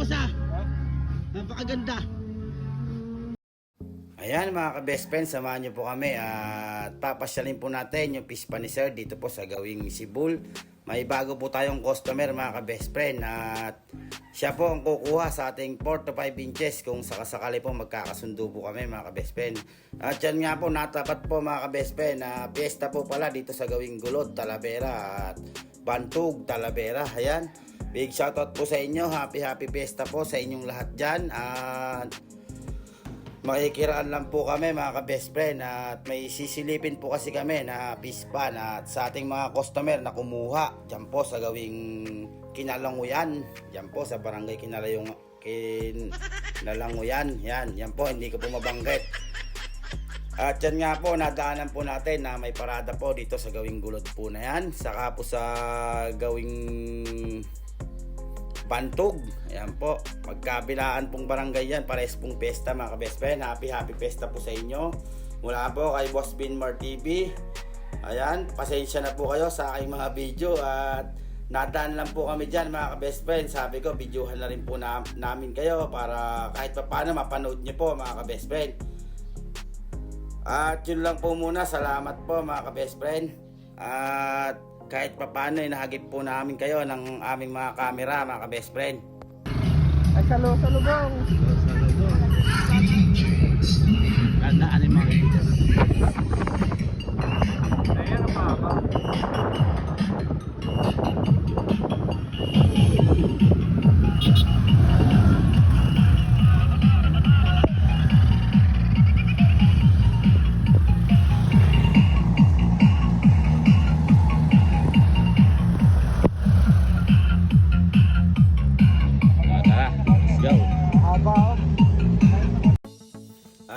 boss ah. Napakaganda. Ayan mga ka-best friends, samahan niyo po kami at papasyalin po natin yung pispa ni Sir dito po sa gawing Sibul. May bago po tayong customer mga ka-best friend at siya po ang kukuha sa ating 4 to 5 inches kung sakasakali po magkakasundo po kami mga ka-best friend. At yan nga po, natapat po mga ka-best friend na piyesta po pala dito sa gawing Gulod, Talavera at Bantug, Talavera. Ayan, big shoutout po sa inyo. Happy happy piyesta po sa inyong lahat dyan. At Makikiraan lang po kami mga ka-best friend. At may sisilipin po kasi kami na pispan at sa ating mga customer na kumuha dyan po sa gawing kinalanguyan. Dyan po sa barangay kinalayong kinalanguyan. Yan, yan po. Hindi ko po mabanggit. At yan nga po nadaanan po natin na may parada po dito sa gawing gulod po na yan. Saka po sa gawing Bantog. Ayan po. Magkabilaan pong barangay yan. Pares pong pesta mga ka-best friend. Happy happy pesta po sa inyo. Mula po kay Boss Binmar TV. Ayan. Pasensya na po kayo sa aking mga video. At nadaan lang po kami dyan mga ka-best friend. Sabi ko, videohan na rin po na, namin kayo para kahit pa paano mapanood nyo po mga ka-best friend. At yun lang po muna. Salamat po mga ka-best friend. At kahit pa paano, inahagip po namin kayo ng aming mga camera, mga ka-best friend. Ay, salo, salubong. Ganda, ano yung mga Ayan ang baba.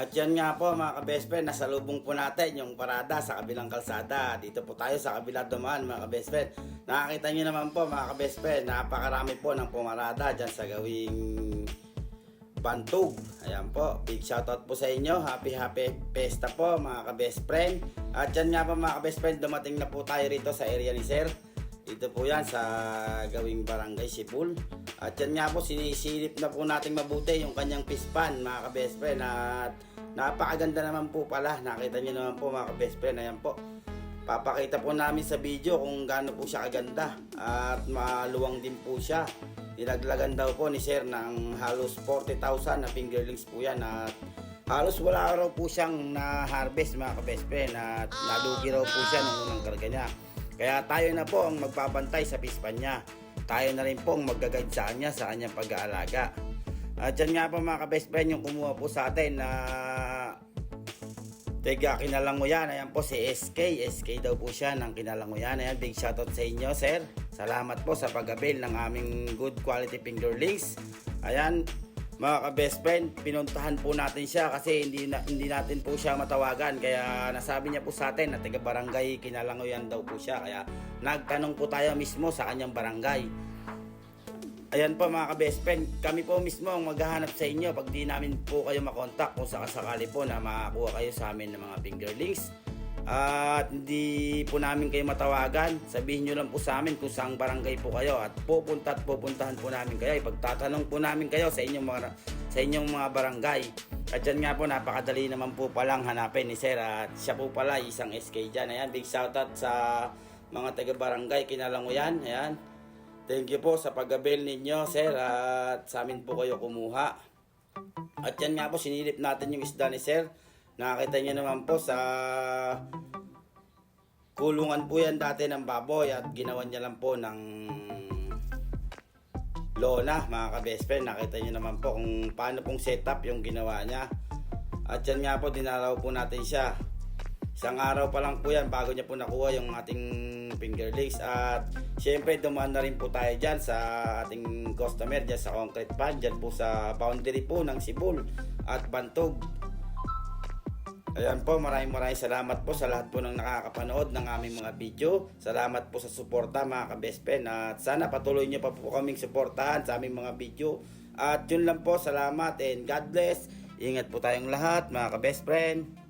At yan nga po mga ka-best friend, nasa lubong po natin yung parada sa kabilang kalsada. Dito po tayo sa kabilang dumaan mga ka-best friend. Nakakita nyo naman po mga ka-best friend, napakarami po ng pumarada dyan sa gawing Bantog. Ayan po, big shoutout po sa inyo. Happy happy pesta po mga ka-best friend. At yan nga po mga ka-best friend, dumating na po tayo rito sa area ni Sir. Dito po yan sa gawing barangay Sipul. At yan nga po, sinisilip na po nating mabuti yung kanyang pispan mga ka-best friend. At napakaganda naman po pala. Nakita nyo naman po mga ka-best friend. Ayan po. Papakita po namin sa video kung gaano po siya kaganda. At maluwang din po siya. Dinaglagan daw po ni Sir ng halos 40,000 na fingerlings po yan. At halos wala raw po siyang na-harvest mga ka-best friend. At nalugi raw po siya nung unang karga niya. Kaya tayo na po ang magbabantay sa pispan niya. Tayo na rin po ang magga-guide sa kanya sa kanyang pag-aalaga. At yan nga po mga ka-best friend yung kumuha po sa atin na Tega, kinalanguyan. Ayan po si SK. SK daw po siya ng kinalanguyan. Ayan, big shoutout sa inyo, sir. Salamat po sa pag-avail ng aming good quality fingerlings. Ayan, mga ka-best friend, pinuntahan po natin siya kasi hindi, na, hindi natin po siya matawagan. Kaya nasabi niya po sa atin na taga barangay kinalanguyan daw po siya. Kaya nagtanong po tayo mismo sa kanyang barangay. Ayan po mga ka-best friend, kami po mismo ang maghahanap sa inyo pag di namin po kayo makontak kung sakasakali po na makakuha kayo sa amin ng mga fingerlings. At hindi po namin kayo matawagan, sabihin nyo lang po sa amin kung saang barangay po kayo at pupunta at pupuntahan po namin kayo. Ipagtatanong po namin kayo sa inyong mga, sa inyong mga barangay. At yan nga po, napakadali naman po palang hanapin ni Sir at siya po pala isang SK dyan. Ayan, big shoutout sa mga taga-barangay, kinalanguyan. Ayan. Thank you po sa pag-avail ninyo, sir, at sa amin po kayo kumuha. At yan nga po, sinilip natin yung isda ni sir. Nakakita niyo naman po sa kulungan po yan dati ng baboy at ginawa niya lang po ng lona, mga ka-best friend. Nakita niyo naman po kung paano pong setup yung ginawa niya. At yan nga po, dinalaw po natin siya. Isang araw pa lang po yan bago niya po nakuha yung ating fingerlings at syempre dumaan na rin po tayo dyan sa ating customer dyan sa concrete pad dyan po sa boundary po ng Sibul at Bantog Ayan po, maraming maraming salamat po sa lahat po ng nakakapanood ng aming mga video. Salamat po sa suporta mga ka-best friend. At sana patuloy niyo pa po kaming suportahan sa aming mga video. At yun lang po, salamat and God bless. Ingat po tayong lahat mga ka-best friend.